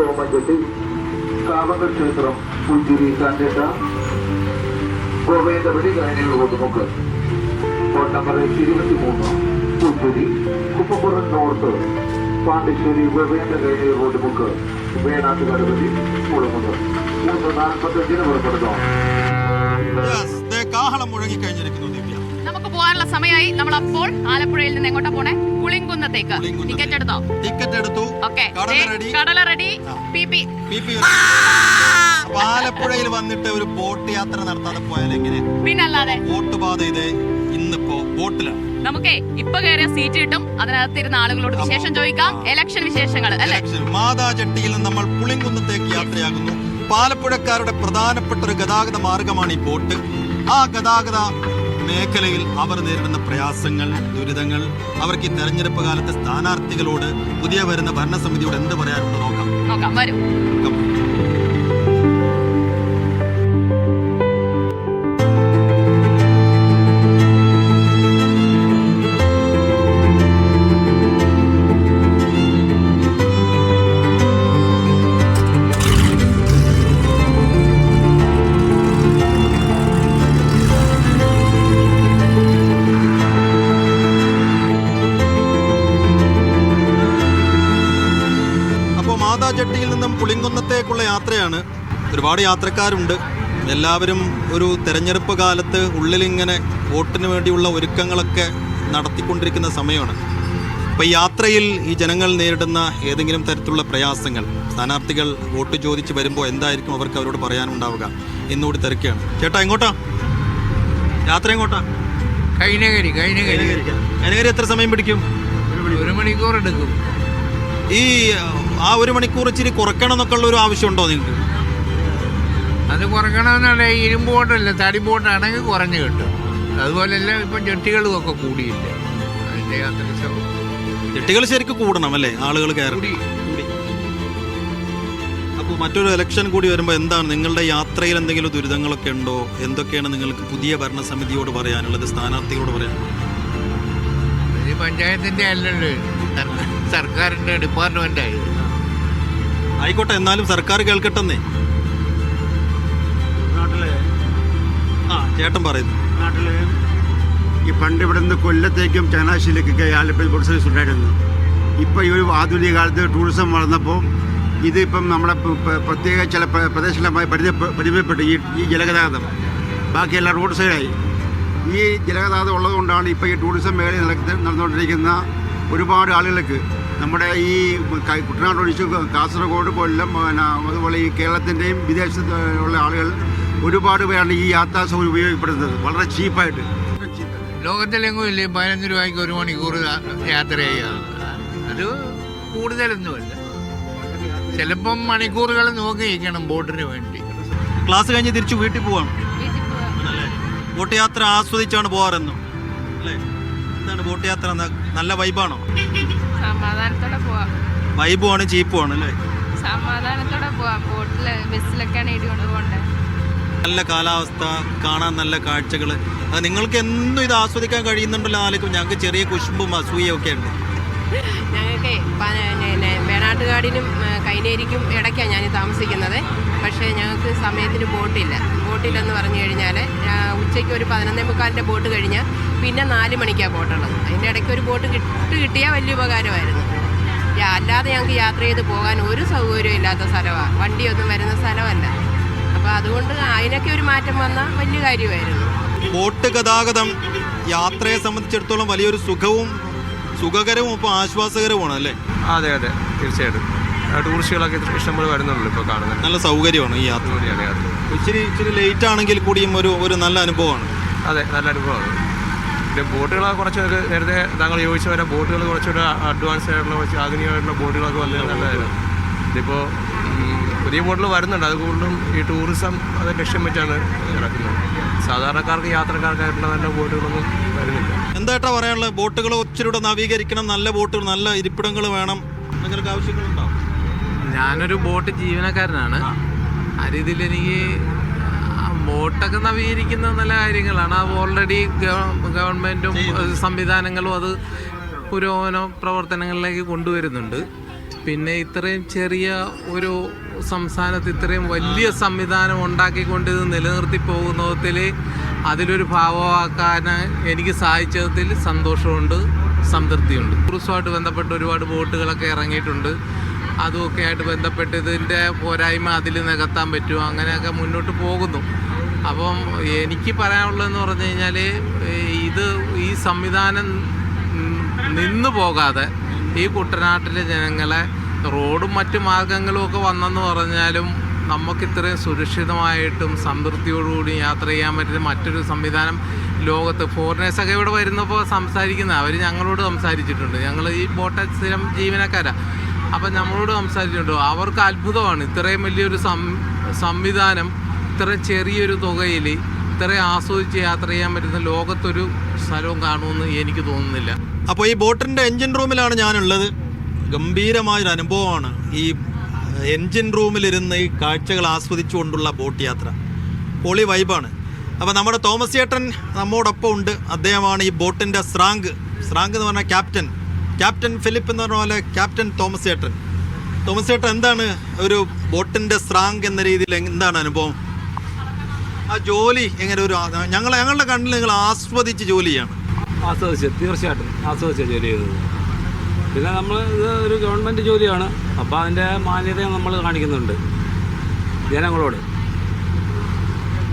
സോമഞ്ചെട്ടി കാമകക്ഷേത്രം ക്ഷേത്രം പുഞ്ചിരി കണ്ടിട്ട ഗോവേന്ദ്രപടി കഴിഞ്ഞ നമുക്ക് ഫോൺ നമ്പർ ഇരുപത്തി മൂന്ന് പുഞ്ചിരി കുപ്പപ്പുറം നോർത്ത്. പാണ്ഡിശ്ശേരി ഗോവേന്ദ്ര കഴിഞ്ഞ റോഡ് മുക്ക് വേണാട്ടുകാട് വഴി മുളങ്ങുന്നത് മൂന്ന് നാൽപ്പത്തഞ്ചിന് പുറപ്പെടുന്നു. Yes, കാഹളം ദിവ്യ. നമുക്ക് പോകാനുള്ള സമയമായി നമ്മൾ അപ്പോൾ ആലപ്പുഴയിൽ നിന്ന് എങ്ങോട്ടാ പോണേ? പുളിങ്കുന്നത്തേക്ക്. ടിക്കറ്റ് എടുത്തോ? ടിക്കറ്റ് എടുത്തു. ഓക്കെ കടല റെഡി ആലപ്പുഴയിൽ വന്നിട്ട് ഒരു ബോട്ട് യാത്ര നടത്താതെ പോയാൽ എങ്ങനെ? പിന്നല്ലാതെ. ബോട്ട് പാത ഇത് ഇന്നിപ്പോ ബോട്ടിലാണ്. നമുക്കേ ഇപ്പൊ കയറിയ സീറ്റ് കിട്ടും. അതിനകത്തിരുന്ന ആളുകളോട് വിശേഷം ചോദിക്കാം. എലക്ഷൻ വിശേഷങ്ങൾ അല്ലെ? ഇലക്ഷൻ മാതാ ജട്ടിയിൽ നിന്ന് നമ്മൾ പുളിങ്കുന്നത്തേക്ക് യാത്രയാകുന്നു. പാലപ്പുഴക്കാരുടെ പ്രധാനപ്പെട്ട ഒരു ഗതാഗത മാർഗമാണ് ഈ ബോട്ട്. ആ ഗതാഗത മേഖലയിൽ അവർ നേരിടുന്ന പ്രയാസങ്ങൾ ദുരിതങ്ങൾ അവർക്ക് ഈ തെരഞ്ഞെടുപ്പ് കാലത്തെ സ്ഥാനാർത്ഥികളോട് പുതിയ വരുന്ന ഭരണസമിതിയോട് എന്ത് പറയാനുണ്ട് നോക്കാം. നോക്കാം വരൂ. പുളിങ്കുന്നത്തേക്കുള്ള യാത്രയാണ്. ഒരുപാട് യാത്രക്കാരുണ്ട്. എല്ലാവരും ഒരു തിരഞ്ഞെടുപ്പ് കാലത്ത് ഉള്ളിലിങ്ങനെ വോട്ടിന് വേണ്ടിയുള്ള ഒരുക്കങ്ങളൊക്കെ നടത്തിക്കൊണ്ടിരിക്കുന്ന സമയമാണ്. അപ്പോൾ ഈ യാത്രയിൽ ഈ ജനങ്ങൾ നേരിടുന്ന ഏതെങ്കിലും തരത്തിലുള്ള പ്രയാസങ്ങൾ സ്ഥാനാർത്ഥികൾ വോട്ട് ചോദിച്ച് വരുമ്പോൾ എന്തായിരിക്കും അവർക്ക് അവരോട് പറയാനുണ്ടാവുക എന്നുകൂടി തിരക്കുകയാണ്. ചേട്ടാ എങ്ങോട്ടാ? യാത്ര എങ്ങോട്ടാ? കൈനകരി കൈനകരി കൈനകരി എത്ര സമയം പിടിക്കും? ഒരു മണിക്കൂർ എടുക്കും. ഈ ആ ഒരു മണിക്കൂർ ഇച്ചിരി കുറയ്ക്കണം എന്നൊക്കെ ഉള്ള ഒരു ആവശ്യമുണ്ടോ നിങ്ങൾക്ക്? അത് കുറയ്ക്കണമെന്നല്ല ഇരുമ്പ് ബോട്ടല്ല തടി ബോട്ടാണെങ്കിൽ കുറഞ്ഞു കിട്ടും. അതുപോലെയല്ല ഇപ്പം ജെട്ടികളും ഒക്കെ കൂടിയില്ലേ? അതിന്റെ അന്തരീക്ഷം ജെട്ടികൾ ശരിക്കും കൂടണം അല്ലേ? ആളുകൾ കയറി അപ്പോൾ മറ്റൊരു ഇലക്ഷൻ കൂടി വരുമ്പോൾ എന്താണ്? നിങ്ങളുടെ യാത്രയിൽ എന്തെങ്കിലും ദുരിതങ്ങളൊക്കെ ഉണ്ടോ? എന്തൊക്കെയാണ് നിങ്ങൾക്ക് പുതിയ ഭരണസമിതിയോട് പറയാനുള്ളത്? സ്ഥാനാർത്ഥികളോട് പറയാനുള്ളത്? പഞ്ചായത്തിന്റെ അല്ലല്ലോ സർക്കാർ ഡിപ്പാർട്ട്മെന്റ് ആയിരുന്നു ആയിക്കോട്ടെ എന്നാലും സർക്കാർ കേൾക്കട്ടെന്നേ. നാട്ടിലെ? ആ ചേട്ടൻ പറയുന്നു. നാട്ടിലെ? ഈ പണ്ട് ഇവിടെ നിന്ന് കൊല്ലത്തേക്കും ചങ്ങനാശ്ശേരിയിലേക്കൊക്കെ ആലപ്പുഴ ബോട്ട് സർവീസ് ഉണ്ടായിരുന്നു. ഇപ്പോൾ ഈ ഒരു ആധുനിക കാലത്ത് ടൂറിസം വളർന്നപ്പോൾ ഇതിപ്പം നമ്മുടെ പ്രത്യേക ചില പ്ര- പ്രദേശങ്ങളുമായി പരിധി പരിമിതപ്പെട്ടു ഈ ഈ ജലഗതാഗതം. ബാക്കിയെല്ലാം റോഡ് സൈഡായി ഈ ജലഗതാഗതം ഉള്ളതുകൊണ്ടാണ് ഇപ്പോൾ ഈ ടൂറിസം മേഖല നടന്നുകൊണ്ടിരിക്കുന്ന ഒരുപാട് ആളുകൾക്ക് നമ്മുടെ ഈ കുട്ടനാട് ഒഴിച്ച് കാസർഗോഡ് കൊല്ലം പിന്നെ അതുപോലെ ഈ കേരളത്തിന്റെയും വിദേശത്ത് ഉള്ള ആളുകൾ ഒരുപാട് പേരാണ് ഈ യാത്രാ സൗകര്യം ഉപയോഗപ്പെടുത്തുന്നത്. വളരെ ചീപ്പായിട്ട്. ലോകത്തിലെങ്ങും ഇല്ലേ പതിനഞ്ച് രൂപയ്ക്ക് ഒരു മണിക്കൂർ യാത്ര ചെയ്യുക അത് കൂടുതലൊന്നുമല്ല. ചിലപ്പം മണിക്കൂറുകൾ നോക്കി ഇരിക്കണം ബോട്ടിന് വേണ്ടി. ക്ലാസ് കഴിഞ്ഞ് തിരിച്ചു വീട്ടിൽ പോവാണ് ബോട്ട് യാത്ര ആസ്വദിച്ചാണ് പോകാറെന്നും അല്ലേ? എന്താണ് ബോട്ട് യാത്ര നല്ല വൈബാണോ? സമാധാനത്തോടെ പോവാം. വൈബുമാണ് ആണ് അല്ലേ? സമാധാനത്തോടെ പോവാം. ബോട്ടിൽ ബസ്സിലൊക്കെയാണ് ഇടികൊണ്ട് പോകണ്ടേ. നല്ല കാലാവസ്ഥ കാണാൻ നല്ല കാഴ്ചകൾ അത് നിങ്ങൾക്ക് എന്നും ഇത് ആസ്വദിക്കാൻ കഴിയുന്നുണ്ടല്ലോ ആലോചിക്കും ഞങ്ങൾക്ക് ചെറിയ കുശുമ്പും അസൂയൊക്കെ ഒക്കെ ഉണ്ട്. ഞങ്ങൾക്ക് വേണാട്ടുകാടിനും കൈനേരിക്കും ഇടയ്ക്കാണ് ഞാൻ താമസിക്കുന്നത്. പക്ഷേ ഞങ്ങൾക്ക് സമയത്തിന് ബോട്ടില്ല. ബോട്ടില്ലെന്ന് പറഞ്ഞു കഴിഞ്ഞാൽ ഉച്ചയ്ക്ക് ഒരു പതിനൊന്നേ മുക്കാലിന്റെ ബോട്ട് കഴിഞ്ഞാൽ പിന്നെ നാല് മണിക്കാണ് ബോട്ടുള്ളത്. അതിന്റെ ഇടയ്ക്ക് ഒരു ബോട്ട് കിട്ടു കിട്ടിയാൽ വലിയ ഉപകാരമായിരുന്നു. അല്ലാതെ ഞങ്ങൾക്ക് യാത്ര ചെയ്ത് പോകാൻ ഒരു സൗകര്യവും ഇല്ലാത്ത സ്ഥലമാണ് വണ്ടിയൊന്നും വരുന്ന സ്ഥലമല്ല. അപ്പോൾ അതുകൊണ്ട് അതിനൊക്കെ ഒരു മാറ്റം വന്നാൽ വലിയ കാര്യമായിരുന്നു. ബോട്ട് ഗതാഗതം യാത്രയെ സംബന്ധിച്ചിടത്തോളം വലിയൊരു സുഖവും സുഖകരവും ഇപ്പോൾ ആശ്വാസകരവുമാണ് അല്ലേ? അതെ അതെ. തീർച്ചയായിട്ടും. ടൂറിസ്റ്റുകളൊക്കെ ഇഷ്ടംപോലെ വരുന്നുള്ളൂ ഇപ്പോൾ കാണുന്നത് നല്ല സൗകര്യമാണ് ഈ യാത്ര. യാത്ര ഇച്ചിരി ഇച്ചിരി ലേറ്റ് ആണെങ്കിൽ കൂടിയും ഒരു ഒരു നല്ല അനുഭവമാണ്. അതെ നല്ല അനുഭവമാണ്. പിന്നെ ബോട്ടുകളൊക്കെ കുറച്ചൊക്കെ നേരത്തെ താങ്കൾ ചോദിച്ച പോലെ ബോട്ടുകൾ കുറച്ചുകൂടെ അഡ്വാൻസ് ആയിട്ടുള്ള കുറച്ച് ആധുനികമായിട്ടുള്ള ബോട്ടുകളൊക്കെ വന്നത് നല്ലതായിരുന്നു ഇതിപ്പോൾ പുതിയ ബോട്ടുകൾ വരുന്നുണ്ട്. അത് കൂടുതലും ഈ ടൂറിസം അത് ലക്ഷ്യം വെച്ചാണ് നടക്കുന്നത്. സാധാരണക്കാർക്ക് യാത്രക്കാർക്കായിട്ടുള്ള നല്ല ബോട്ടുകളൊന്നും വരുന്നില്ല. എന്തായിട്ടാ പറയാനുള്ളത് ബോട്ടുകൾ ഒത്തിരി കൂടെ നവീകരിക്കണം. നല്ല ബോട്ടുകൾ നല്ല ഇരിപ്പിടങ്ങൾ വേണം. അങ്ങനെയൊക്കെ ആവശ്യങ്ങളുണ്ടാവും ഞാനൊരു ബോട്ട് ജീവനക്കാരനാണ്. ആ. രീതിയിൽ എനിക്ക് ആ ബോട്ടൊക്കെ നവീകരിക്കുന്ന നല്ല കാര്യങ്ങളാണ്. അത് ഓൾറെഡി ഗവൺമെന്റും സംവിധാനങ്ങളും അത് പുരോഗമന പ്രവർത്തനങ്ങളിലേക്ക് കൊണ്ടുവരുന്നുണ്ട്. പിന്നെ ഇത്രയും ചെറിയ ഒരു സംസ്ഥാനത്ത് ഇത്രയും വലിയ സംവിധാനം ഉണ്ടാക്കിക്കൊണ്ട് ഇത് നിലനിർത്തി പോകുന്നതിൽ അതിലൊരു ഭാവമാക്കാൻ എനിക്ക് സാധിച്ചതിൽ സന്തോഷമുണ്ട് സംതൃപ്തിയുണ്ട്. ടൂറിസമായിട്ട് ബന്ധപ്പെട്ട് ഒരുപാട് ബോട്ടുകളൊക്കെ ഇറങ്ങിയിട്ടുണ്ട്. അതുമൊക്കെ ആയിട്ട് ബന്ധപ്പെട്ട് ഇതിന്റെ പോരായ്മ അതിൽ നികത്താൻ പറ്റുമോ? അങ്ങനെയൊക്കെ മുന്നോട്ട് പോകുന്നു. അപ്പം എനിക്ക് പറയാനുള്ളതെന്ന് പറഞ്ഞു കഴിഞ്ഞാൽ ഇത് ഈ സംവിധാനം നിന്നു പോകാതെ ഈ കുട്ടനാട്ടിലെ ജനങ്ങളെ റോഡും മറ്റു മാർഗങ്ങളും ഒക്കെ വന്നെന്ന് പറഞ്ഞാലും നമുക്ക് ഇത്രയും സുരക്ഷിതമായിട്ടും സംതൃപ്തിയോടുകൂടി യാത്ര ചെയ്യാൻ പറ്റുന്ന മറ്റൊരു സംവിധാനം ലോകത്ത് ഫോറിനേഴ്സൊക്കെ ഇവിടെ വരുന്നപ്പോൾ സംസാരിക്കുന്ന അവർ ഞങ്ങളോട് സംസാരിച്ചിട്ടുണ്ട്. ഞങ്ങൾ ഈ ബോട്ട് സ്ഥിരം ജീവനക്കാരാണ് അപ്പം നമ്മളോട് സംസാരിച്ചിട്ടുണ്ട്. അവർക്ക് അത്ഭുതമാണ്. ഇത്രയും വലിയൊരു സംവിധാനം ഇത്ര ചെറിയൊരു തുകയിൽ ഇത്രയും ആസ്വദിച്ച് യാത്ര ചെയ്യാൻ പറ്റുന്ന ലോകത്തൊരു സ്ഥലവും കാണുമെന്ന് എനിക്ക് തോന്നുന്നില്ല. അപ്പോൾ ഈ ബോട്ടിന്റെ എൻജിൻ റൂമിലാണ് ഞാനുള്ളത്. ഗംഭീരമായൊരു അനുഭവമാണ് ഈ എൻജിൻ റൂമിലിരുന്ന് ഈ കാഴ്ചകൾ ആസ്വദിച്ചുകൊണ്ടുള്ള ബോട്ട് യാത്ര. പൊളി വൈബാണ് അപ്പോൾ നമ്മുടെ തോമസ് ചേട്ടൻ നമ്മോടൊപ്പം ഉണ്ട്. അദ്ദേഹമാണ് ഈ ബോട്ടിന്റെ സ്രാങ്ക്. സ്രാങ്ക് എന്ന് പറഞ്ഞാൽ ക്യാപ്റ്റൻ. ക്യാപ്റ്റൻ ഫിലിപ്പ് എന്ന് പറഞ്ഞ പോലെ ക്യാപ്റ്റൻ തോമസ് ചേട്ടൻ. തോമസ് ചേട്ടൻ എന്താണ് ഒരു ബോട്ടിന്റെ സ്രാങ്ക് എന്ന രീതിയിൽ എന്താണ് അനുഭവം? ആ ജോലി എങ്ങനെ ഒരു ഞങ്ങൾ ഞങ്ങളുടെ കണ്ണിൽ നിങ്ങൾ ആസ്വദിച്ച് ജോലിയാണ് ആസ്വദിച്ച് തീർച്ചയായിട്ടും ആസ്വദിച്ച ജോലി ചെയ്തത്. പിന്നെ നമ്മൾ ഇത് ഒരു ഗവൺമെന്റ് ജോലിയാണ്. അപ്പോൾ അതിന്റെ മാന്യത നമ്മൾ കാണിക്കുന്നുണ്ട്. ജനങ്ങളോട്.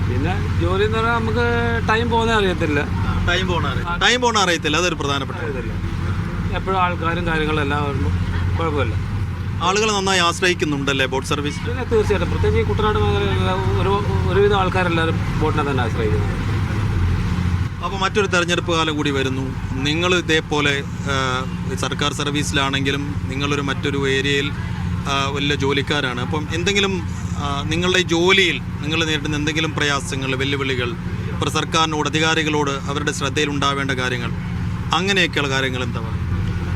പിന്നെ ജോലി എന്ന് പറഞ്ഞാൽ നമുക്ക് ടൈം പോകുന്ന അറിയത്തില്ല. ടൈം പോണ ടൈം പോണ അറിയത്തില്ല. അതൊരു പ്രധാനപ്പെട്ട അറിയത്തില്ല. എപ്പോഴും ആൾക്കാരും കാര്യങ്ങളും എല്ലാം വരുമ്പോൾ കുഴപ്പമില്ല. ആളുകൾ നന്നായി ആശ്രയിക്കുന്നുണ്ടല്ലേ ബോട്ട് സർവീസ്? പിന്നെ തീർച്ചയായിട്ടും. പ്രത്യേകിച്ച് ഈ കുട്ടനാട് മേഖലയിലുള്ള ഒരു ഒരുവിധം ആൾക്കാരെല്ലാവരും ബോട്ടിനെ തന്നെ ആശ്രയിക്കുന്നത് അപ്പോൾ മറ്റൊരു തെരഞ്ഞെടുപ്പ് കാലം കൂടി വരുന്നു. നിങ്ങൾ ഇതേപോലെ സർക്കാർ സർവീസിലാണെങ്കിലും നിങ്ങളൊരു മറ്റൊരു ഏരിയയിൽ വലിയ ജോലിക്കാരാണ്. അപ്പം എന്തെങ്കിലും നിങ്ങളുടെ ജോലിയിൽ നിങ്ങൾ നേരിടുന്ന എന്തെങ്കിലും പ്രയാസങ്ങൾ വെല്ലുവിളികൾ ഇപ്പോൾ സർക്കാരിനോട് അധികാരികളോട് അവരുടെ ശ്രദ്ധയിൽ ഉണ്ടാവേണ്ട കാര്യങ്ങൾ അങ്ങനെയൊക്കെയുള്ള കാര്യങ്ങൾ എന്താ പറയുക?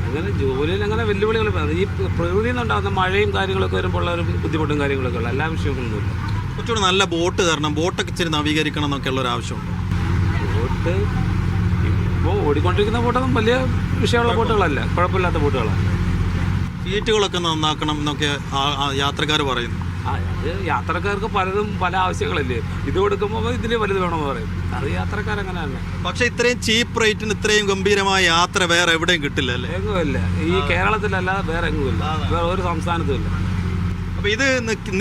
അങ്ങനെ ജോലിയിൽ അങ്ങനെ വെല്ലുവിളികൾ ഈ പ്രകൃതിയിൽ നിന്നുണ്ടാകുന്ന മഴയും കാര്യങ്ങളൊക്കെ വരുമ്പോൾ ഉള്ള ഒരു ബുദ്ധിമുട്ടും കാര്യങ്ങളൊക്കെ ഉള്ള. എല്ലാ വിഷയങ്ങളൊന്നുമില്ല കുറച്ചുകൂടെ നല്ല ബോട്ട് തരണം ബോട്ടൊക്കെ ഇച്ചിരി നവീകരിക്കണം എന്നൊക്കെ ഉള്ള ഒരു ആവശ്യമുണ്ട്. ബോട്ട് ഇപ്പോൾ ഓടിക്കൊണ്ടിരിക്കുന്ന ബോട്ടൊന്നും വലിയ വിഷയമുള്ള ബോട്ടുകളല്ല. കുഴപ്പമില്ലാത്ത ബോട്ടുകളാണ്. സീറ്റുകളൊക്കെ നന്നാക്കണം എന്നൊക്കെ യാത്രക്കാർ പറയുന്നു. അത് യാത്രക്കാർക്ക് പലതും പല ആവശ്യങ്ങളല്ലേ? ഇത് കൊടുക്കുമ്പോൾ ഇതിൽ വലുത് വേണമെന്ന് പറയും. അത് യാത്രക്കാരങ്ങനെ അങ്ങനെയല്ല പക്ഷേ ഇത്രയും ചീപ്പ് റേറ്റിന് ഇത്രയും ഗംഭീരമായ യാത്ര വേറെ എവിടെയും കിട്ടില്ല അല്ലേ? എങ്ങുമില്ല. ഈ കേരളത്തിലല്ലാതെ വേറെ എങ്ങുമില്ല. വേറെ ഒരു സംസ്ഥാനത്തും ഇല്ല. അപ്പൊ ഇത്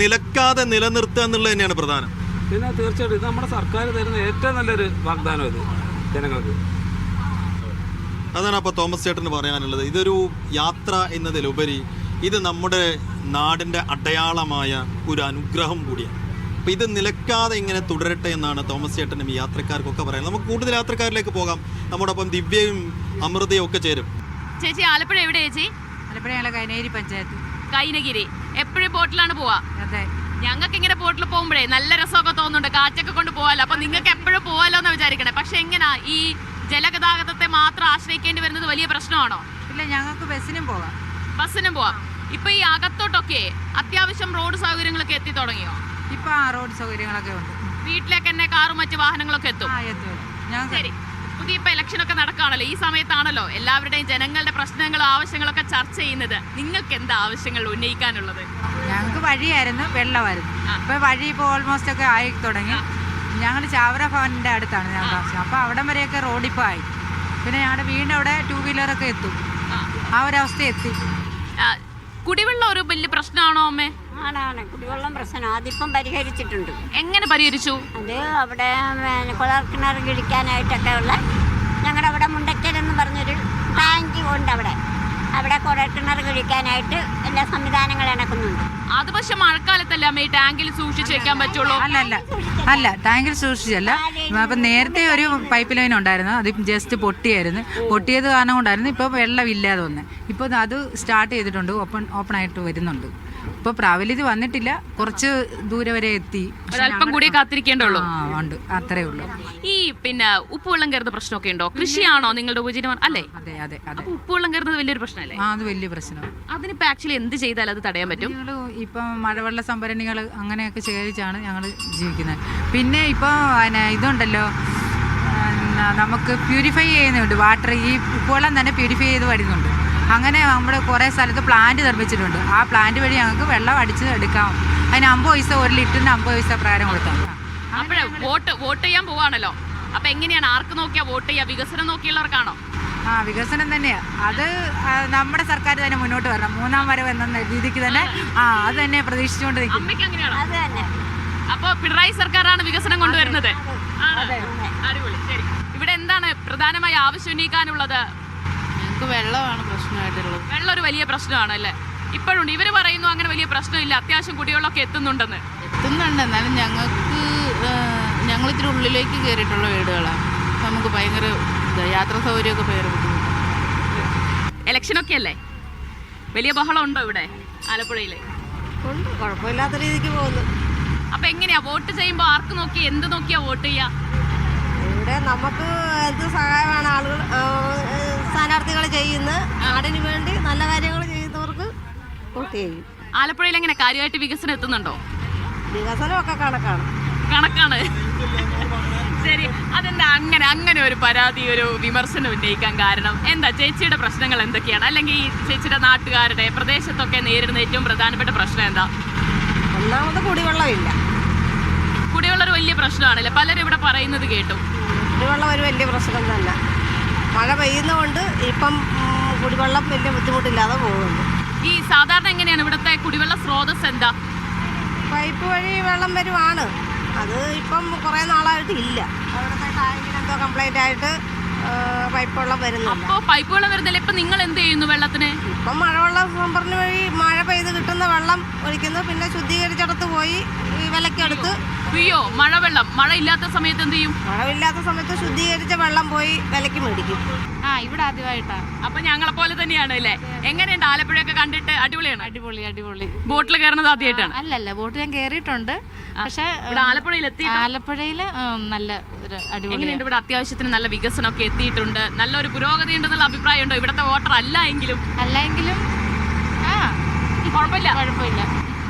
നിലക്കാതെ നിലനിർത്തുക എന്നുള്ളത് തന്നെയാണ് പ്രധാനം. പിന്നെ തീർച്ചയായിട്ടും ഇത് നമ്മുടെ സർക്കാർ തരുന്ന ഏറ്റവും നല്ലൊരു വാഗ്ദാനം ഇത് ജനങ്ങൾക്ക്. അതാണ് അപ്പോൾ തോമസ് ചേട്ടന് പറയാനുള്ളത്. ഇതൊരു യാത്ര എന്നതിലുപരി ഇത് നമ്മുടെ നാടിന്റെ അടയാളമായ ഒരു അനുഗ്രഹം കൂടിയാണ്. അപ്പോൾ ഇത് നിലക്കാതെ ഇങ്ങനെ തുടരട്ടെ എന്നാണ് തോമസ് ചേട്ടനും ഈ യാത്രക്കാർക്കൊക്കെ പറയുന്നത് നമുക്ക് കൂടുതൽ യാത്രക്കാരിലേക്ക് പോകാം. നമ്മോടൊപ്പം ദിവ്യയും അമൃതയും ഒക്കെ ചേരും. ചേച്ചി ആലപ്പുഴ എവിടെ ചേച്ചി? ആലപ്പുഴ ഞങ്ങളെ കൈനേരി പഞ്ചായത്ത്. കൈനഗിരി. എപ്പോഴും ബോട്ടിലാണ് പോവാ? അതെ. ഞങ്ങൾക്ക് ഇങ്ങനെ ബോട്ടിൽ പോകുമ്പോഴേ നല്ല രസമൊക്കെ തോന്നുന്നുണ്ട്. കാറ്റൊക്കെ കൊണ്ട് പോകാലോ. അപ്പൊ നിങ്ങൾക്ക് എപ്പോഴും പോകാലോ എന്ന് വിചാരിക്കണേ. പക്ഷെ എങ്ങനാ? ഈ ജലഗതാഗതത്തെ മാത്രം ആശ്രയിക്കേണ്ടി വരുന്നത് വലിയ പ്രശ്നമാണോ? ഇല്ല ഞങ്ങൾക്ക് ബസ്സിനും പോവാം ബസ്സിനും പോവാം. ഇപ്പൊ ഈ അകത്തോട്ടൊക്കെ അത്യാവശ്യം റോഡ് സൗകര്യങ്ങളൊക്കെ എത്തി തുടങ്ങിയോ? ഇപ്പൊ ആ റോഡ് സൗകര്യങ്ങളൊക്കെ ഉണ്ട്. വീട്ടിലേക്ക് തന്നെ കാറും മറ്റു വാഹനങ്ങളൊക്കെ എത്തും. ശരി. പുതിയ ഇപ്പൊ ഇലക്ഷൻ ഒക്കെ നടക്കുകയാണല്ലോ. ഈ സമയത്താണല്ലോ എല്ലാവരുടെയും ജനങ്ങളുടെ പ്രശ്നങ്ങളും ആവശ്യങ്ങളൊക്കെ ചർച്ച ചെയ്യുന്നത്. നിങ്ങൾക്ക് എന്താ ആവശ്യങ്ങൾ ഉന്നയിക്കാനുള്ളത്? ഞങ്ങൾക്ക് വഴിയായിരുന്നു വെള്ളമായിരുന്നു. അപ്പൊ വഴി ഇപ്പോൾ ഓൾമോസ്റ്റ് ഒക്കെ ആയി തുടങ്ങി. ഞങ്ങൾ ചാവറ ഭവനിന്റെ അടുത്താണ് ഞാൻ താമസം അപ്പൊ അവിടം വരെയൊക്കെ റോഡ് ഇപ്പോൾ ആയി. പിന്നെ ഞങ്ങളുടെ വീടിന്റെ അവിടെ ടൂ വീലറൊക്കെ എത്തും. ആ. ഒരവസ്ഥ എത്തി. കുടിവെള്ളം ഒരു വലിയ പ്രശ്നമാണോ അമ്മേ? ആണാണ്. കുടിവെള്ളം പ്രശ്നം. അതിപ്പം പരിഹരിച്ചിട്ടുണ്ട്. എങ്ങനെ പരിഹരിച്ചു? അത് അവിടെ കുളർക്കിണർ കിഴിക്കാനായിട്ടൊക്കെ ഉള്ള ഞങ്ങളുടെ അവിടെ മുണ്ടക്കൽ എന്ന് പറഞ്ഞൊരു ടാങ്ക് ഉണ്ട് അവിടെ. അവിടെ കുളർക്കിണർ കിഴിക്കാനായിട്ട് എല്ലാ സംവിധാനങ്ങളും ഇണക്കുന്നുണ്ട്. അത് പക്ഷെ മഴക്കാലത്തല്ലേ ഈ ടാങ്കിൽ സൂക്ഷിച്ചു വെക്കാൻ പറ്റുള്ളൂ? അല്ല അല്ല. അല്ല ടാങ്കിൽ സൂക്ഷിച്ചല്ല. അപ്പം നേരത്തെ ഒരു പൈപ്പ് ലൈൻ ഉണ്ടായിരുന്നു. അത് ജസ്റ്റ് പൊട്ടിയായിരുന്നു. പൊട്ടിയത് കാരണം കൊണ്ടായിരുന്നു. ഇപ്പോൾ വെള്ളമില്ലാതെ വന്ന്. ഇപ്പോൾ അത് സ്റ്റാർട്ട് ചെയ്തിട്ടുണ്ട്. ഓപ്പൺ ഓപ്പൺ ആയിട്ട് വരുന്നുണ്ട്. ഇപ്പോൾ പ്രാബല്യത്തിൽ വന്നിട്ടില്ല. കുറച്ച് ദൂരെ വരെ എത്തി. അല്പം കൂടി കാത്തിരിക്കേണ്ടുള്ളൂ ഉണ്ട്. അത്രേ ഉള്ളൂ. ഈ പിന്നെ ഉപ്പുവെള്ളം കയറുന്ന പ്രശ്നമൊക്കെ ഉണ്ടോ? കൃഷിയാണോ നിങ്ങളുടെ ഉപജീവനം? അല്ലേ? അതെ അതെ അതെ. ഉപ്പുവെള്ളം കയറുന്നത് വലിയൊരു പ്രശ്നമല്ലേ? ആ അത് വലിയ പ്രശ്നമാണ് അതിനിപ്പോ ആക്ച്വലി എന്ത് ചെയ്താൽ അത് തടയാൻ പറ്റും? ഞങ്ങൾ ഇപ്പം മഴവെള്ള സംഭരണികൾ അങ്ങനെയൊക്കെ ശേഖരിച്ചാണ് ഞങ്ങൾ ജീവിക്കുന്നത്. പിന്നെ ഇപ്പോൾ പിന്നെ ഇതുണ്ടല്ലോ. നമുക്ക് പ്യൂരിഫൈ ചെയ്യുന്നുണ്ട്. വാട്ടർ ഈ ഉപ്പുവെള്ളം തന്നെ പ്യൂരിഫൈ ചെയ്ത് വരുന്നുണ്ട്. അങ്ങനെ നമ്മുടെ കുറേ സ്ഥലത്ത് പ്ലാന്റ് നിർമ്മിച്ചിട്ടുണ്ട്. ആ പ്ലാന്റ് വഴി ഞങ്ങൾക്ക് വെള്ളം അടിച്ച് എടുക്കാം. അതിന് അമ്പത് പൈസ ഒരു ലിറ്ററിന് അമ്പത് പൈസ പ്രകാരം കൊടുക്കാം. അപ്പോഴേ വോട്ട് വോട്ട് ചെയ്യാൻ പോവാണല്ലോ. അപ്പൊ എങ്ങനെയാണ് ആർക്ക് നോക്കിയാ വോട്ട് ചെയ്യാ? വികസനം നോക്കിയുള്ളവർക്കാണോ? ആ വികസനം തന്നെയാണ് അത് നമ്മുടെ സർക്കാർ തന്നെ മുന്നോട്ട് വരണം. മൂന്നാം വരവ് എന്ന രീതിക്ക് തന്നെ ആ അത് തന്നെ പ്രതീക്ഷിച്ചുകൊണ്ട് അപ്പൊ പിണറായി സർക്കാരാണ് വികസനം കൊണ്ടുവരുന്നത്. ആണ്. അടിപൊളി. ശരി. ഇവിടെ എന്താണ് പ്രധാനമായി ആവശ്യം ഉന്നയിക്കാനുള്ളത്? ഞങ്ങൾക്ക് വെള്ളമാണ് പ്രശ്നമായിട്ടുള്ളത്. വെള്ളം ഒരു വലിയ പ്രശ്നമാണ് അല്ലേ? ഇപ്പോഴുണ്ട്. ഇവർ പറയുന്നു അങ്ങനെ വലിയ പ്രശ്നമില്ല. അത്യാവശ്യം കുടിവെള്ളമൊക്കെ എത്തുന്നുണ്ടെന്ന്. എത്തുന്നുണ്ട്. എന്നാലും ഞങ്ങൾക്ക് ഞങ്ങൾ ഇത്തിരി ഉള്ളിലേക്ക് കയറിയിട്ടുള്ള വീടുകളാണ്. നമുക്ക് ഭയങ്കര യാത്ര സൗകര്യമൊക്കെ ഭയങ്കര ബുദ്ധിമുട്ടാണ്. ഇലക്ഷനൊക്കെ അല്ലേ? വലിയ ബഹളം ഉണ്ടോ ഇവിടെ ആലപ്പുഴയിൽ കുഴപ്പമില്ലാത്ത രീതിക്ക് പോകുന്നു. അപ്പൊ എങ്ങനെയാ? വോട്ട് ചെയ്യുമ്പോ ആർക്ക് നോക്കി എന്ത് നോക്കിയാ വോട്ട് ചെയ്യാ? ഇവിടെ നമുക്ക് എന്ത് സഹായമാണ്? ആളുകൾ സ്ഥാനാർത്ഥികൾ ചെയ്യുന്ന ആടിന് വേണ്ടി നല്ല കാര്യങ്ങൾ ചെയ്യുന്നവർക്ക് വോട്ട് ചെയ്യും. ആലപ്പുഴയിൽ എങ്ങനെ കാര്യമായിട്ട് വികസനം എത്തുന്നുണ്ടോ? വികസനമൊക്കെ കണക്കാണ്. കണക്കാണ്. ശരി. അതെന്താ അങ്ങനെ അങ്ങനെ ഒരു പരാതി ഒരു വിമർശനം ഉന്നയിക്കാൻ കാരണം എന്താ? ചേച്ചിയുടെ പ്രശ്നങ്ങൾ എന്തൊക്കെയാണ്? അല്ലെങ്കിൽ ഈ ചേച്ചിയുടെ നാട്ടുകാരുടെ പ്രദേശത്തൊക്കെ നേരിടുന്ന ഏറ്റവും പ്രധാനപ്പെട്ട പ്രശ്നം എന്താ? ഒന്നാമത് കുടിവെള്ളമില്ല. കുടിവെള്ളം ഒരു വലിയ പ്രശ്നമാണല്ലേ? പലരും ഇവിടെ പറയുന്നത് കേട്ടു. കുടിവെള്ളം ഒരു വലിയ പ്രശ്നം തന്നെ. മഴ പെയ്യുന്നതുകൊണ്ട് ഇപ്പം കുടിവെള്ളം വലിയ ബുദ്ധിമുട്ടില്ലാതെ പോകുന്നു ഈ സാധാരണ എങ്ങനെയാണ് ഇവിടുത്തെ കുടിവെള്ള സ്രോതസ് എന്താ? പൈപ്പ് വഴി വെള്ളം വരുവാണ്. അത് ഇപ്പം കുറേ നാളായിട്ട് ഇല്ല. അവിടുത്തെ ടാങ്കിനെന്തോ കംപ്ലൈന്റ് ആയിട്ട് പൈപ്പ് വെള്ളം വരുന്നില്ല അപ്പോ പൈപ്പ് വെള്ളം വരുന്നില്ല ഇപ്പൊ നിങ്ങൾ എന്ത് ചെയ്യുന്നു വെള്ളത്തിന്? ഇപ്പം മഴവെള്ള സംഭരണി വഴി മഴ പെയ്ത് കിട്ടുന്ന വെള്ളം ഒഴിക്കുന്നു. പിന്നെ ശുദ്ധീകരിച്ചെടുത്ത് പോയി ഈ വിലക്കെടുത്ത് അയ്യോ മഴവെള്ളം. മഴ ഇല്ലാത്ത സമയത്ത് എന്ത് ചെയ്യും? മഴ ഇല്ലാത്ത സമയത്ത് ശുദ്ധീകരിച്ച വെള്ളം പോയി വിലക്ക് മേടിക്കും. ആ ഇവിടെ ആദ്യമായിട്ടാണ് അപ്പൊ ഞങ്ങളെ പോലെ തന്നെയാണ് അല്ലേ? എങ്ങനെയുണ്ട്? ആലപ്പുഴയൊക്കെ കണ്ടിട്ട് അടിപൊളിയാണ്? അടിപൊളി അടിപൊളി. ബോട്ടിൽ കയറുന്നത് ആദ്യമായിട്ടാണ്? അല്ലല്ല ബോട്ട് ഞാൻ കയറിയിട്ടുണ്ട് പക്ഷെ ഇവിടെ ആലപ്പുഴയിൽ എത്തി ആലപ്പുഴയിൽ നല്ല ഒരു അടിപൊളി ഇവിടെ അത്യാവശ്യത്തിന് നല്ല വികസനമൊക്കെ എത്തിയിട്ടുണ്ട്? നല്ലൊരു പുരോഗതി ഉണ്ടെന്നുള്ള അഭിപ്രായം ഉണ്ടോ? ഇവിടുത്തെ വോട്ടർ അല്ല എങ്കിലും. അല്ലെങ്കിലും ആ കുഴപ്പമില്ല. കുഴപ്പമില്ല.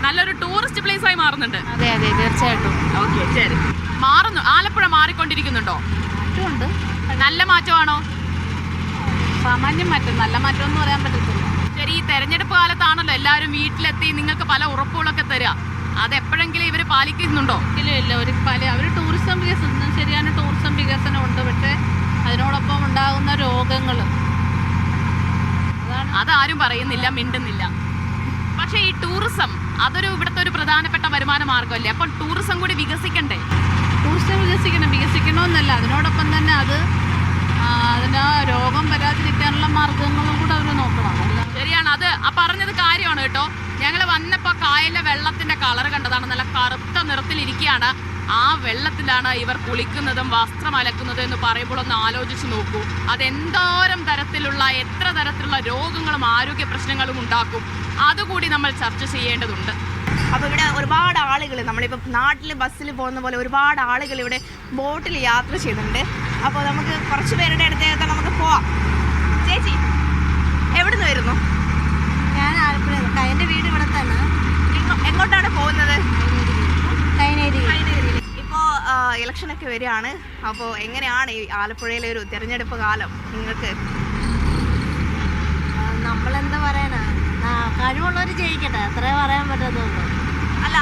നല്ലൊരു ടൂറിസ്റ്റ് പ്ലേസ് ആയി മാറുന്നുണ്ട്. അതെ അതെ തീർച്ചയായിട്ടും. ഓക്കെ ശരി. മാറുന്നു. ആലപ്പുഴ മാറിക്കൊണ്ടിരിക്കുന്നുണ്ടോ? മാറ്റമുണ്ട്. നല്ല മാറ്റമാണോ? സാമാന്യം മാറ്റം നല്ല മാറ്റം എന്ന് പറയാൻ പറ്റത്തില്ല. ശരി ഈ തെരഞ്ഞെടുപ്പ് കാലത്താണല്ലോ എല്ലാവരും വീട്ടിലെത്തി നിങ്ങൾക്ക് പല ഉറപ്പുകളൊക്കെ തരിക അത് എപ്പോഴെങ്കിലും ഇവർ പാലിക്കുന്നുണ്ടോ? ഇല്ല ഇല്ല ഒരു പല അവർ ടൂറിസം വികസനം ശരിയാണ് ടൂറിസം വികസനം ഉണ്ട് പക്ഷേ അതിനോടൊപ്പം ഉണ്ടാകുന്ന രോഗങ്ങൾ അതാരും പറയുന്നില്ല മിണ്ടുന്നില്ല. പക്ഷേ ഈ ടൂറിസം അതൊരു ഇവിടുത്തെ ഒരു പ്രധാനപ്പെട്ട വരുമാന മാർഗമല്ലേ? അപ്പം ടൂറിസം കൂടി വികസിക്കണ്ടേ? ടൂറിസം വികസിക്കണം വികസിക്കണമെന്നല്ല. അതിനോടൊപ്പം തന്നെ അത് അതിന് രോഗം വരാതിരിക്കാനുള്ള മാർഗങ്ങളും കൂടെ അവർ നോക്കണം. ശരിയാണ്. അത് ആ പറഞ്ഞത് കാര്യമാണ് കേട്ടോ. ഞങ്ങൾ വന്നപ്പോൾ കായലിലെ വെള്ളത്തിന്റെ കളർ കണ്ടതാണ്. നല്ല കറുത്ത നിറത്തിലിരിക്കുകയാണ് ആ വെള്ളത്തിലാണ് ഇവർ കുളിക്കുന്നതും വസ്ത്രം അലക്കുന്നതും എന്ന് പറയുമ്പോൾ ഒന്ന് ആലോചിച്ച് നോക്കൂ. അതെന്തോരം തരത്തിലുള്ള എത്ര തരത്തിലുള്ള രോഗങ്ങളും ആരോഗ്യ പ്രശ്നങ്ങളും ഉണ്ടാക്കും. അതുകൂടി നമ്മൾ ചർച്ച ചെയ്യേണ്ടതുണ്ട്. അപ്പോൾ ഇവിടെ ഒരുപാട് ആളുകൾ നമ്മളിപ്പോൾ നാട്ടിൽ ബസ്സിൽ പോകുന്ന പോലെ ഒരുപാട് ആളുകൾ ഇവിടെ ബോട്ടിൽ യാത്ര ചെയ്യുന്നുണ്ട്. അപ്പോൾ നമുക്ക് കുറച്ച് പേരുടെ അടുത്തേക്ക് നമുക്ക് പോവാം. ചേച്ചി എവിടുന്ന് വരുന്നു? ഞാൻ ആലപ്പുഴ എന്റെ വീട് ഇവിടെ തന്നെ. എങ്ങോട്ടാണ് പോകുന്നത്? ഇപ്പോൾ ഇലക്ഷനൊക്കെ വരികയാണ്. അപ്പോൾ എങ്ങനെയാണ് ഈ ആലപ്പുഴയിലെ ഒരു തിരഞ്ഞെടുപ്പ് കാലം നിങ്ങൾക്ക്? നമ്മളെന്താ പറയണ? കഴിവുള്ളവർ ജയിക്കട്ടെ. അത്രേ പറയാൻ പറ്റത്തുള്ളൂ. അല്ല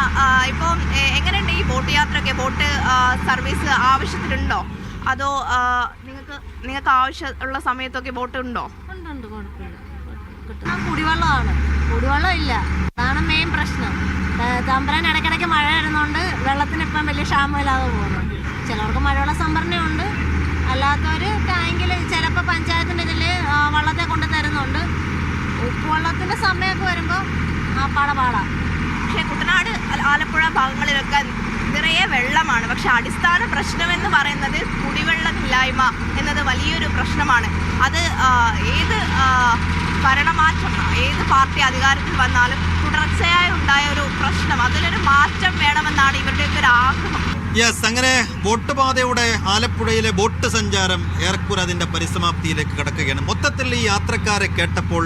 ഇപ്പം ഇപ്പോൾ എങ്ങനെയുണ്ട് ഈ ബോട്ട് യാത്രയൊക്കെ? ബോട്ട് സർവീസ് ആവശ്യത്തിനുണ്ടോ? അതോ നിങ്ങൾക്ക് നിങ്ങൾക്ക് ആവശ്യമുള്ള സമയത്തൊക്കെ ബോട്ട് ഉണ്ടോ ഉണ്ട് ഉണ്ട് കുടിവെള്ളമാണ്. കുടിവെള്ളം ഇല്ല അതാണ് മെയിൻ പ്രശ്നം. തമ്പരാൻ ഇടയ്ക്കിടയ്ക്ക് മഴ വരുന്നതുകൊണ്ട് വെള്ളത്തിന് ഇപ്പം വലിയ ക്ഷാമമില്ലാതെ പോകുന്നു. ചിലവർക്ക് മഴവെള്ള സംഭരണി ഉണ്ട് അല്ലാത്തവർ ടാങ്കിൽ ചിലപ്പോൾ പഞ്ചായത്തിന്റെ ഇതിൽ വള്ളത്തെ കൊണ്ട് തരുന്നുണ്ട്. ഉപ്പുവെള്ളത്തിന്റെ സമയമൊക്കെ വരുമ്പോൾ ആ പാട പാടാം. പക്ഷേ കുട്ടനാട് ആലപ്പുഴ ഭാഗങ്ങളിലൊക്കെ നിറയെ വെള്ളമാണ്. പക്ഷെ അടിസ്ഥാന പ്രശ്നമെന്ന് പറയുന്നത് കുടിവെള്ളമില്ലായ്മ എന്നത് വലിയൊരു പ്രശ്നമാണ്. അത് ഏത് ഭരണമാറ്റം ഏത് പാർട്ടി അധികാരത്തിൽ വന്നാലും തുടർച്ചയായി ഉണ്ടായ ഒരു പ്രശ്നം. അതിലൊരു മാറ്റം വേണമെന്നാണ് ഇവരുടെയൊക്കെ ഒരു ആഗ്രഹം. യെസ് അങ്ങനെ ബോട്ട് പാതയുടെ ആലപ്പുഴയിലെ ബോട്ട് സഞ്ചാരം ഏറെക്കുറെ അതിന്റെ പരിസമാപ്തിയിലേക്ക് കിടക്കുകയാണ്. മൊത്തത്തിൽ ഈ യാത്രക്കാരെ കേട്ടപ്പോൾ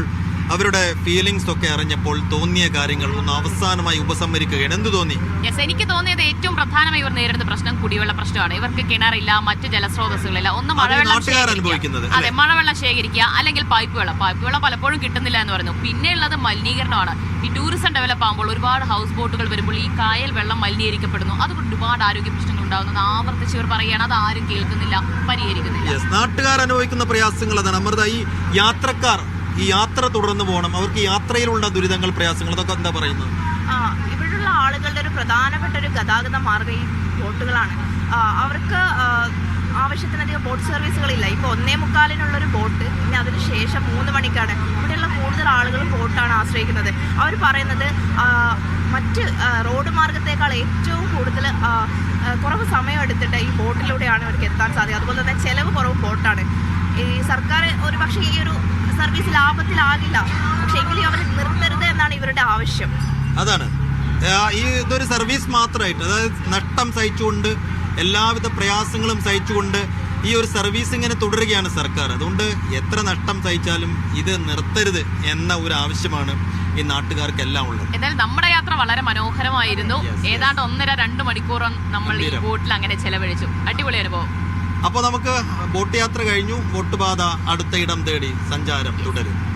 അവരുടെ ഫീലിംഗ്സ് ഒക്കെ അറിഞ്ഞപ്പോൾ തോന്നിയ കാര്യങ്ങൾ ഒന്ന് അവസാനമായി ഉപസംഹരിക്കുകയാണ്. എന്ത് തോന്നി? യെസ് എനിക്ക് തോന്നിയത് ഏറ്റവും പ്രധാനമായി ഇവർ നേരിടുന്ന പ്രശ്നം കുടിവെള്ള പ്രശ്നമാണ്. ഇവർക്ക് കിണറില്ല മറ്റ് ജലസ്രോതസ്സുകളില്ല ഒന്ന് മഴവെള്ളം. അനുഭവിക്കുന്നത്, അതെ മഴവെള്ളം ശേഖരിക്കുക അല്ലെങ്കിൽ പൈപ്പ് വെള്ളം. പൈപ്പ് വെള്ളം പലപ്പോഴും കിട്ടുന്നില്ല എന്ന് പറഞ്ഞു പിന്നെ ഉള്ളത് മലിനീകരണമാണ്. ഈ ടൂറിസം ഡെവലപ്പ് ആകുമ്പോൾ ഒരുപാട് ഹൗസ് ബോട്ടുകൾ വരുമ്പോൾ ഈ കായൽ വെള്ളം മലിനീകരിക്കപ്പെടുന്നു. അതുകൊണ്ട് ഒരുപാട് ആരോഗ്യ പ്രശ്നങ്ങൾ ഉണ്ടാകുന്നത് ആവർത്തിച്ച് ഇവർ പറയുകയാണ്. അത് ആരും കേൾക്കുന്നില്ല പരിഹരിക്കുന്നില്ല. നാട്ടുകാർ അനുഭവിക്കുന്ന പ്രയാസങ്ങൾ അതാണ്. അമൃത ഈ യാത്രക്കാർ ഈ യാത്ര തുടർന്ന് പോകണം. അവർക്ക് യാത്രയിലുള്ള ദുരിതങ്ങൾ പ്രയാസങ്ങൾ അതൊക്കെ എന്താ പറയുന്നത്? ആ, ഇവിടെയുള്ള ആളുകളുടെ ഒരു പ്രധാനപ്പെട്ട ഒരു ഗതാഗത മാർഗം ഈ ബോട്ടുകളാണ്. അവർക്ക് ആവശ്യത്തിനധികം ബോട്ട് സർവീസുകളില്ല. ഇപ്പോൾ ഒന്നേ മുക്കാലിനുള്ളൊരു ബോട്ട് പിന്നെ അതിന് ശേഷം മൂന്ന് മണിക്കാണ്. ഇവിടെയുള്ള കൂടുതൽ ആളുകളും ബോട്ടാണ് ആശ്രയിക്കുന്നത്. അവർ പറയുന്നത് മറ്റ് റോഡ് മാർഗത്തേക്കാൾ ഏറ്റവും കൂടുതൽ കുറവ് സമയം എടുത്തിട്ട് ഈ ബോട്ടിലൂടെയാണ് അവർക്ക് എത്താൻ സാധിക്കുക. അതുപോലെ തന്നെ ചിലവ് കുറവ് ബോട്ടാണ്. ഈ സർക്കാർ ഒരു പക്ഷേ ഈ ഒരു സർവീസ് ലാഭത്തിലാകില്ല. പക്ഷേ എങ്കിലും അവർ നിർത്തരുത് എന്നാണ് ഇവരുടെ ആവശ്യം. അതാണ്. ഈ ഇതൊരു സർവീസ് മാത്രമായിട്ട് അതായത് നഷ്ടം സഹിച്ചുകൊണ്ട് എല്ലാവിധ പ്രയാസങ്ങളും സഹിച്ചുകൊണ്ട് ഈ ഒരു സർവീസ് ഇങ്ങനെ തുടരുകയാണ് സർക്കാർ. അതുകൊണ്ട് എത്ര നഷ്ടം സഹിച്ചാലും ഇത് നിർത്തരുത് എന്ന ഒരു ആവശ്യമാണ് ഈ നാട്ടുകാർക്കെല്ലാം ഉള്ളത്. എന്നാൽ നമ്മുടെ യാത്ര വളരെ മനോഹരമായിരുന്നു. ഏതാണ്ട് ഒന്നര രണ്ട് മണിക്കൂറും നമ്മൾ ഈ. ബോട്ടിൽ അങ്ങനെ ചെലവഴിച്ചു. അടിപൊളി അനുഭവം. അപ്പോൾ നമുക്ക് ബോട്ട് യാത്ര കഴിഞ്ഞു. ബോട്ട് പാത അടുത്ത ഇടം തേടി സഞ്ചാരം തുടരും.